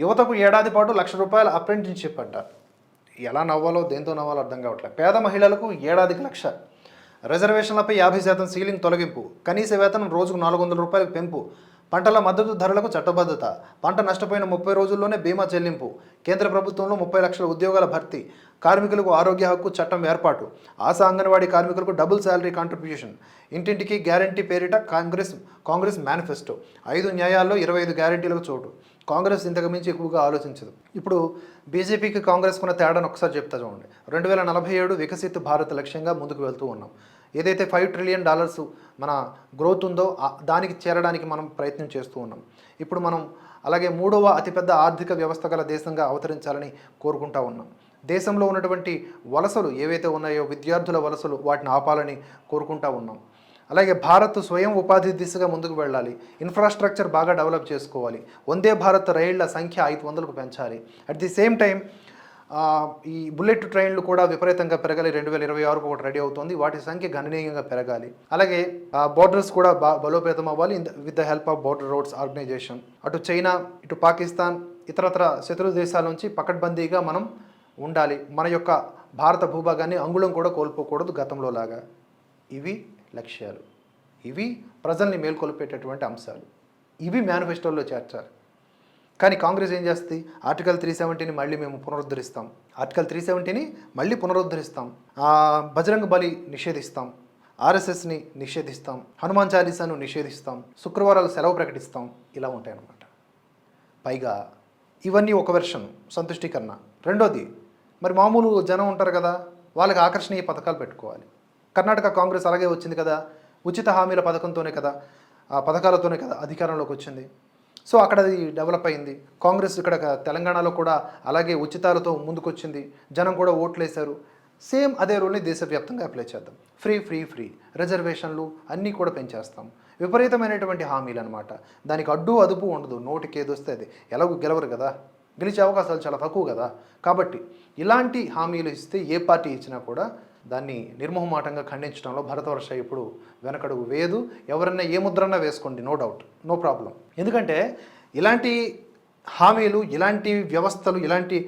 యువతకు ఏడాది పాటు లక్ష రూపాయల అప్రెంటిన్షిప్ అంట. ఎలా నవ్వాలో దేంతో నవ్వాలో అర్థం కావట్లేదు. పేద మహిళలకు ఏడాదికి లక్ష. రిజర్వేషన్లపై యాభై శాతం సీలింగ్ తొలగింపు. కనీస వేతనం రోజుకు నాలుగు వందల రూపాయలకు పెంపు. పంటల మద్దతు ధరలకు చట్టబద్ధత. పంట నష్టపోయిన ముప్పై రోజుల్లోనే బీమా చెల్లింపు. కేంద్ర ప్రభుత్వంలో ముప్పై లక్షల ఉద్యోగాల భర్తీ. కార్మికులకు ఆరోగ్య హక్కు చట్టం ఏర్పాటు. ఆశా అంగన్వాడీ కార్మికులకు డబుల్ శాలరీ కాంట్రిబ్యూషన్ ఇంటింటికి గ్యారంటీ పేరిట కాంగ్రెస్ కాంగ్రెస్ మేనిఫెస్టో ఐదు న్యాయాల్లో ఇరవై ఐదు గ్యారంటీలకు చోటు. కాంగ్రెస్ ఇంతకు మించి ఎక్కువగా ఆలోచించదు. ఇప్పుడు బీజేపీకి కాంగ్రెస్ ఉన్న తేడాను ఒకసారి చెప్తా చూడండి. రెండు వేల నలభై ఏడు వికసిత్ భారత్ లక్ష్యంగా ముందుకు వెళ్తూ ఉన్నాం. ఏదైతే ఫైవ్ ట్రిలియన్ డాలర్స్ మన గ్రోత్ ఉందో దానికి చేరడానికి మనం ప్రయత్నం చేస్తూ ఉన్నాం. ఇప్పుడు మనం అలాగే మూడవ అతిపెద్ద ఆర్థిక వ్యవస్థ గల దేశంగా అవతరించాలని కోరుకుంటా ఉన్నాం. దేశంలో ఉన్నటువంటి వలసలు ఏవైతే ఉన్నాయో విద్యార్థుల వలసలు వాటిని ఆపాలని కోరుకుంటా ఉన్నాం. అలాగే భారత్ స్వయం ఉపాధి దిశగా ముందుకు వెళ్ళాలి. ఇన్ఫ్రాస్ట్రక్చర్ బాగా డెవలప్ చేసుకోవాలి. వందే భారత్ రైళ్ళ సంఖ్య ఐదు వందలకు పెంచాలి. అట్ ది సేమ్ టైం ఈ బుల్లెట్ ట్రైన్లు కూడా విపరీతంగా పెరగాలి. రెండు వేల ఇరవై ఆరుకు ఒకటి రెడీ అవుతుంది. వాటి సంఖ్య గణనీయంగా పెరగాలి. అలాగే బోర్డర్స్ కూడా బా బలోపేతం అవ్వాలి. With the help of border roads organisation అటు చైనా ఇటు పాకిస్తాన్ ఇతరతర శత్రు దేశాల నుంచి పకడ్బందీగా మనం ఉండాలి. మన యొక్క భారత భూభాగాన్ని అంగుళం కూడా కోల్పోకూడదు గతంలో లాగా ఇవి లక్ష్యాలు. ఇవి ప్రజల్ని మేల్కొల్పేటటువంటి అంశాలు. ఇవి మేనిఫెస్టోలో చేర్చాలి. కానీ కాంగ్రెస్ ఏం చేస్తుంది? ఆర్టికల్ త్రీ సెవెంటీని మళ్ళీ మేము పునరుద్ధరిస్తాం. ఆర్టికల్ త్రీ సెవెంటీని మళ్ళీ పునరుద్ధరిస్తాం. బజరంగ బలి నిషేధిస్తాం. ఆర్ఎస్ఎస్ని నిషేధిస్తాం. హనుమాన్ చాలీసాను నిషేధిస్తాం. శుక్రవారాలు సెలవు ప్రకటిస్తాం. ఇలా ఉంటాయన్నమాట. పైగా ఇవన్నీ ఒక వెర్షన్ సంతుష్టీకరణ. రెండోది మరి మామూలు జనం ఉంటారు కదా వాళ్ళకి ఆకర్షణీయ పథకాలు పెట్టుకోవాలి. కర్ణాటక కాంగ్రెస్ అలాగే వచ్చింది కదా. ఉచిత హామీల పథకంతోనే కదా ఆ పథకాలతోనే కదా అధికారంలోకి వచ్చింది. సో అక్కడ అది డెవలప్ అయింది. కాంగ్రెస్ ఇక్కడ తెలంగాణలో కూడా అలాగే ఉచితాలతో ముందుకొచ్చింది. జనం కూడా ఓట్లు వేశారు సేమ్ అదే రూల్ని దేశవ్యాప్తంగా అప్లై చేద్దాం. Free free free. రిజర్వేషన్లు అన్నీ కూడా పెంచేస్తాం. విపరీతమైనటువంటి హామీలు అనమాట దానికి అడ్డు అదుపు ఉండదు. నోటికి ఏదొస్తే అది. ఎలాగో గెలవరు కదా. గెలిచే అవకాశాలు చాలా తక్కువ కదా. కాబట్టి ఇలాంటి హామీలు ఇస్తే ఏ పార్టీ ఇచ్చినా కూడా దాన్ని నిర్మోహమాటంగా ఖండించడంలో భరతవర్ష ఇప్పుడు వెనకడుగు వేయదు. ఎవరన్నా ఏ ముద్రన్నా వేసుకోండి నో డౌట్ నో ప్రాబ్లం ఎందుకంటే ఇలాంటి హామీలు ఇలాంటి వ్యవస్థలు ఇలాంటి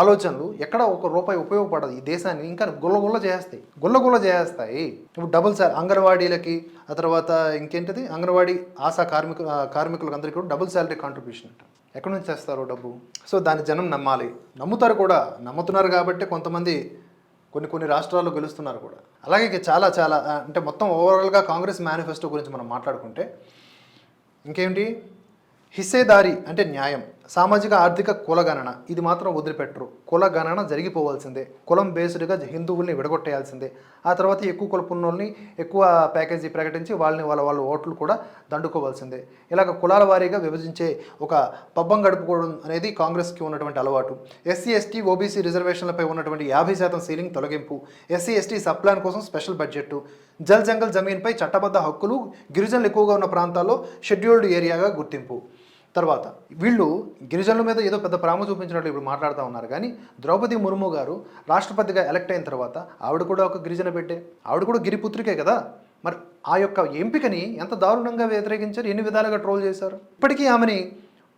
ఆలోచనలు ఎక్కడ ఒక రూపాయి ఉపయోగపడదు. ఈ దేశాన్ని ఇంకా గుల్లగుల్ల చేస్తాయి గుల్లగుల్ల చేస్తాయి. ఇప్పుడు డబుల్ సార్ అంగన్వాడీలకి ఆ తర్వాత ఇంకేంటిది? అంగన్వాడీ ఆశా కార్మికు కార్మికులకు అందరికీ కూడా డబుల్ శాలరీ కాంట్రిబ్యూషన్ అంట. ఎక్కడి నుంచి చేస్తారో డబ్బు? సో దాన్ని జనం నమ్మాలి. నమ్ముతారు కూడా నమ్ముతున్నారు కాబట్టి కొంతమంది కొన్ని కొన్ని రాష్ట్రాల్లో గెలుస్తున్నారు కూడా. అలాగే చాలా చాలా అంటే మొత్తం ఓవరాల్గా కాంగ్రెస్ మేనిఫెస్టో గురించి మనం మాట్లాడుకుంటే ఇంకేంటి? హిస్సేదారి అంటే న్యాయం. సామాజిక ఆర్థిక కులగణన ఇది మాత్రం వదిలిపెట్టరు. కులగణన జరిగిపోవాల్సిందే. కులం బేస్డ్గా హిందువుల్ని విడగొట్టేయాల్సిందే. ఆ తర్వాత ఎక్కువ కులపున్నోల్ని ఎక్కువ ప్యాకేజీ ప్రకటించి వాళ్ళని వాళ్ళ వాళ్ళ ఓట్లు కూడా దండుకోవాల్సిందే. ఇలాగ కులాల వారీగా విభజించే ఒక పబ్బం గడుపుకోవడం అనేది కాంగ్రెస్కి ఉన్నటువంటి అలవాటు. ఎస్సీ ఎస్టీ ఓబీసీ రిజర్వేషన్లపై ఉన్నటువంటి యాభై శాతం సీలింగ్ తొలగింపు. ఎస్సీ ఎస్టీ సబ్ ప్లాన్ కోసం స్పెషల్ బడ్జెట్ జల్ జంగల్ జమీన్పై చట్టబద్ధ హక్కులు గిరిజనులు ఎక్కువగా ఉన్న ప్రాంతాల్లో షెడ్యూల్డ్ ఏరియాగా గుర్తింపు. తర్వాత వీళ్ళు గిరిజనుల మీద ఏదో పెద్ద ప్రేమ చూపించినట్లు ఇప్పుడు మాట్లాడుతూ ఉన్నారు. కానీ ద్రౌపది ముర్ము గారు రాష్ట్రపతిగా ఎలక్ట్ అయిన తర్వాత ఆవిడ కూడా ఒక గిరిజన పెట్టే ఆవిడ కూడా గిరిపుత్రికే కదా? మరి ఆ యొక్క ఎంపికని ఎంత దారుణంగా వ్యతిరేకించారు? ఎన్ని విధాలుగా ట్రోల్ చేశారు? ఇప్పటికీ ఆమెని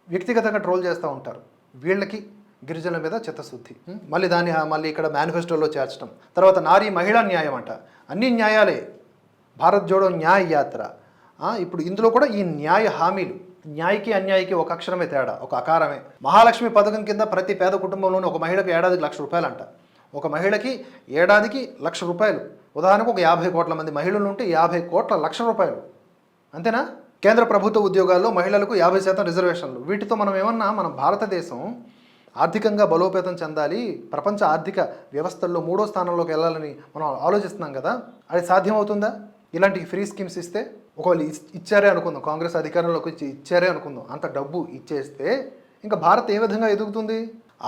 వ్యక్తిగతంగా ట్రోల్ చేస్తూ ఉంటారు. వీళ్ళకి గిరిజనుల మీద చిత్తశుద్ధి. మళ్ళీ దాన్ని మళ్ళీ ఇక్కడ మేనిఫెస్టోలో చేర్చడం తర్వాత నారీ మహిళా న్యాయం అంట. అన్ని న్యాయాలే. భారత్ జోడో న్యాయ యాత్ర. ఇప్పుడు ఇందులో కూడా ఈ న్యాయ హామీలు. న్యాయకి అన్యాయకి ఒక అక్షరమే తేడా ఒక అకారమే. మహాలక్ష్మి పథకం కింద ప్రతి పేద కుటుంబంలోనూ ఒక మహిళకు ఏడాదికి లక్ష రూపాయలు అంట ఒక మహిళకి ఏడాదికి లక్ష రూపాయలు. ఉదాహరణకు ఒక యాభై కోట్ల మంది మహిళలు ఉంటే యాభై కోట్ల లక్ష రూపాయలు. అంతేనా? కేంద్ర ప్రభుత్వ ఉద్యోగాల్లో మహిళలకు యాభై శాతం రిజర్వేషన్లు. వీటితో మనం ఏమన్నా మన భారతదేశం ఆర్థికంగా బలోపేతం చెందాలి ప్రపంచ ఆర్థిక వ్యవస్థల్లో మూడో స్థానంలోకి వెళ్ళాలని మనం ఆలోచిస్తున్నాం కదా? అది సాధ్యమవుతుందా? ఇలాంటి ఫ్రీ స్కీమ్స్ ఇస్తే ఒకవేళ ఇచ్చారే అనుకుందాం కాంగ్రెస్ అధికారంలోకి వచ్చి ఇచ్చారే అనుకుందాం అంత డబ్బు ఇచ్చేస్తే ఇంకా భారత్ ఏ విధంగా ఎదుగుతుంది?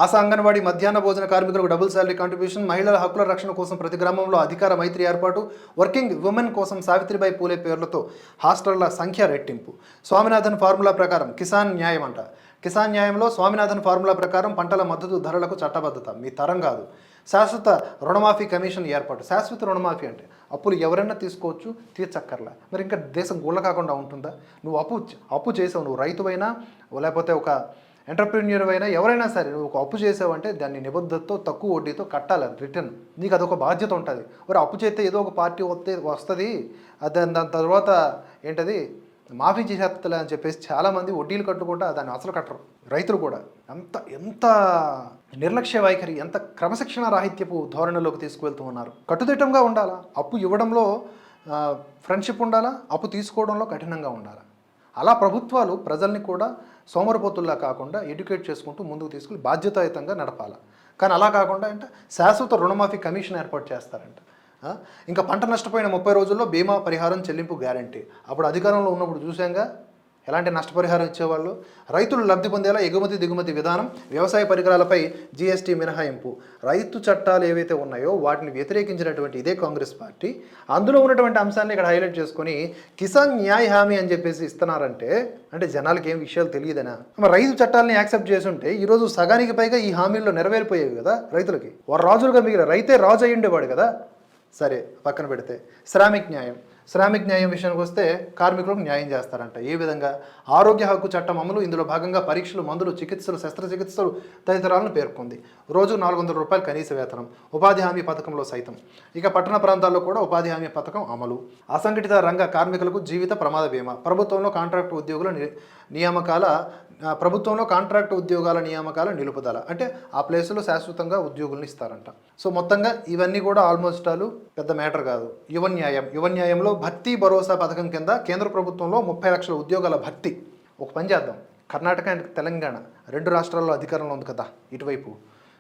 ఆశా అంగన్వాడీ మధ్యాహ్న భోజన కార్మికులకు డబుల్ శాలరీ కాంట్రిబ్యూషన్ మహిళల హక్కుల రక్షణ కోసం ప్రతి గ్రామంలో అధికార మైత్రి ఏర్పాటు వర్కింగ్ ఉమెన్ కోసం సావిత్రిబాయి పూలే పేర్లతో హాస్టళ్ళ సంఖ్య రెట్టింపు. స్వామినాథన్ ఫార్ములా ప్రకారం కిసాన్ న్యాయం అంట. కిసాన్ న్యాయంలో స్వామినాథన్ ఫార్ములా ప్రకారం పంటల మద్దతు ధరలకు చట్టబద్ధత. మీ తరం కాదు. శాశ్వత రుణమాఫీ కమిషన్ ఏర్పాటు. శాశ్వత రుణమాఫీ అంటే అప్పులు ఎవరైనా తీసుకోవచ్చు తీర్చక్కర్లా. మరి ఇంకా దేశం గుళ్ళ కాకుండా ఉంటుందా? నువ్వు అప్పు అప్పు చేసావు నువ్వు రైతువైనా లేకపోతే ఒక ఎంటర్ప్రీనియర్ అయినా ఎవరైనా సరే నువ్వు ఒక అప్పు చేసావంటే దాన్ని నిబద్ధతతో తక్కువ వడ్డీతో కట్టాలి రిటర్న్. నీకు అదొక బాధ్యత ఉంటుంది. మరి అప్పు చేస్తే ఏదో ఒక పార్టీ వస్తే వస్తుంది. దాని దాని తర్వాత ఏంటది? మాఫీ చేసేస్తలే అని చెప్పేసి చాలామంది వడ్డీలు కట్టుకుంటా దాన్ని అసలు కట్టరు. రైతులు కూడా. ఎంత ఎంత నిర్లక్ష్య వైఖరి ఎంత క్రమశిక్షణ రాహిత్యపు ధోరణిలోకి తీసుకువెళ్తూ ఉన్నారు. కట్టుదిట్టంగా ఉండాలా? అప్పు ఇవ్వడంలో ఫ్రెండ్షిప్ ఉండాలా? అప్పు తీసుకోవడంలో కఠినంగా ఉండాలా? అలా ప్రభుత్వాలు ప్రజల్ని కూడా సోమరపోతుల్లా కాకుండా ఎడ్యుకేట్ చేసుకుంటూ ముందుకు తీసుకుని బాధ్యతాయుతంగా నడపాలి? కానీ అలా కాకుండా అంటే శాశ్వత రుణమాఫీ కమిషన్ ఏర్పాటు చేస్తారంట. ఇంకా పంట నష్టపోయిన ముప్పై రోజుల్లో బీమా పరిహారం చెల్లింపు గ్యారంటీ. అప్పుడు అధికారంలో ఉన్నప్పుడు చూసాంగా ఎలాంటి నష్టపరిహారం ఇచ్చేవాళ్ళు? రైతులు లబ్ధి పొందేలా ఎగుమతి దిగుమతి విధానం వ్యవసాయ పరికరాలపై జీఎస్టీ మినహాయింపు. రైతు చట్టాలు ఏవైతే ఉన్నాయో వాటిని వ్యతిరేకించినటువంటి ఇదే కాంగ్రెస్ పార్టీ. అందులో ఉన్నటువంటి అంశాన్ని ఇక్కడ హైలైట్ చేసుకొని కిసాన్ న్యాయ హామీ అని చెప్పేసి ఇస్తున్నారంటే అంటే జనాలకి ఏం విషయాలు తెలియదనా? మరి రైతు చట్టాలని యాక్సెప్ట్ చేసుంటే ఈరోజు సగానికి పైగా ఈ హామీల్లో నెరవేరిపోయేవి కదా రైతులకి. వారు రాజులుగా మిగిలిన రైతే రాజు అయ్యుండేవాడు కదా. సరే పక్కన పెడితే. శ్రామిక్ న్యాయం. శ్రామిక్ న్యాయం విషయానికి వస్తే కార్మికులకు న్యాయం చేస్తారంట. ఏ విధంగా? ఆరోగ్య హక్కు చట్టం అమలు ఇందులో భాగంగా పరీక్షలు మందులు చికిత్సలు శస్త్రచికిత్సలు తదితరాలను పేర్కొంది. రోజు నాలుగు వందల రూపాయలు కనీస వేతనం ఉపాధి హామీ పథకంలో సైతం. ఇక పట్టణ ప్రాంతాల్లో కూడా ఉపాధి హామీ పథకం అమలు. అసంఘటిత రంగ కార్మికులకు జీవిత ప్రమాద బీమా. ప్రభుత్వంలో కాంట్రాక్ట్ ఉద్యోగుల ని- నియామకాల ప్రభుత్వంలో కాంట్రాక్ట్ ఉద్యోగాల నియామకాల నిలుపుదల. అంటే ఆ ప్లేసులో శాశ్వతంగా ఉద్యోగులను ఇస్తారంట. సో మొత్తంగా ఇవన్నీ కూడా ఆల్మోస్ట్ ఆలు పెద్ద మ్యాటర్ కాదు. యువ న్యాయం. యువ న్యాయంలో భర్తీ భరోసా పథకం కింద కేంద్ర ప్రభుత్వంలో ముప్పై లక్షల ఉద్యోగాల భర్తీ. ఒక పని చేద్దాం. కర్ణాటక అండ్ తెలంగాణ రెండు రాష్ట్రాల్లో అధికారంలో ఉంది కదా ఇటువైపు.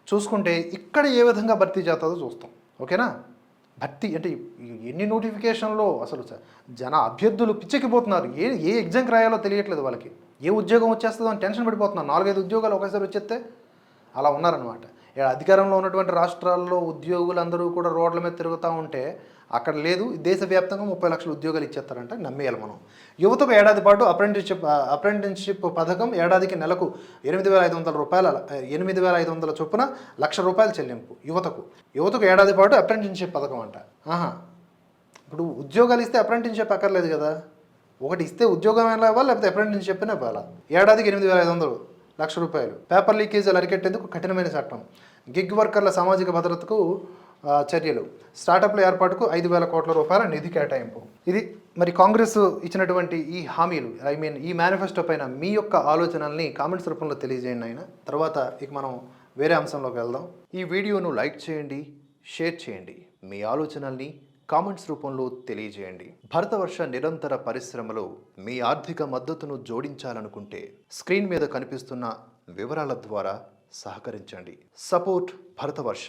చూసుకుంటే ఇక్కడ ఏ విధంగా భర్తీ చేస్తుందో చూస్తాం. ఓకేనా? భర్తీ అంటే ఎన్ని నోటిఫికేషన్లో అసలు జన అభ్యర్థులు పిచ్చెక్కిపోతున్నారు. ఏ ఏ ఎగ్జామ్కి రాయాలో తెలియట్లేదు వాళ్ళకి. ఏ ఉద్యోగం వచ్చేస్తుందో అని టెన్షన్ పడిపోతున్నారు. నాలుగైదు ఉద్యోగాలు ఒకసారి వచ్చేస్తే అలా ఉన్నారనమాట అధికారంలో ఉన్నటువంటి రాష్ట్రాల్లో ఉద్యోగులందరూ కూడా రోడ్ల మీద తిరుగుతూ ఉంటే అక్కడ లేదు దేశవ్యాప్తంగా ముప్పై లక్షల ఉద్యోగాలు ఇచ్చేస్తారంటే నమ్మేయాలి మనం. యువతకు ఏడాది పాటు అప్రెంటిస్షిప్ అప్రెంటిస్షిప్ పథకం ఏడాదికి నెలకు ఎనిమిది వేల ఐదు వందల రూపాయల ఎనిమిది వేల ఐదు వందల చొప్పున లక్ష రూపాయల చెల్లింపు యువతకు. యువతకు ఏడాది పాటు అప్రెంటిస్షిప్ పథకం అంట. ఆహా. ఇప్పుడు ఉద్యోగాలు ఇస్తే అప్రెంటిస్షిప్ అక్కర్లేదు కదా. ఒకటి ఇస్తే ఉద్యోగం అయినా ఇవ్వాలి లేకపోతే అప్రెంటిస్షిప్ అయినా ఇవ్వాలి? ఏడాదికి ఎనిమిది వేల ఐదు వందలు లక్ష రూపాయలు. పేపర్ లీకేజీలు అరికెట్టేందుకు కఠినమైన చట్టం. గిగ్ వర్కర్ల సామాజిక భద్రతకు చర్యలు. స్టార్టప్ల ఏర్పాటుకు ఐదు వేల కోట్ల రూపాయల నిధి కేటాయింపు. ఇది మరి కాంగ్రెస్ ఇచ్చినటువంటి ఈ హామీలు ఐ మీన్ ఈ మేనిఫెస్టో పైన మీ యొక్క ఆలోచనల్ని కామెంట్స్ రూపంలో తెలియజేయండి ఆయన తర్వాత ఇక మనం వేరే అంశంలోకి వెళ్దాం. ఈ వీడియోను లైక్ చేయండి షేర్ చేయండి. మీ ఆలోచనల్ని కామెంట్స్ రూపంలో తెలియజేయండి. భరతవర్ష నిరంతర పరిశ్రమలో మీ ఆర్థిక మద్దతును జోడించాలనుకుంటే స్క్రీన్ మీద కనిపిస్తున్న వివరాల ద్వారా సహకరించండి. Support Bharatavarsha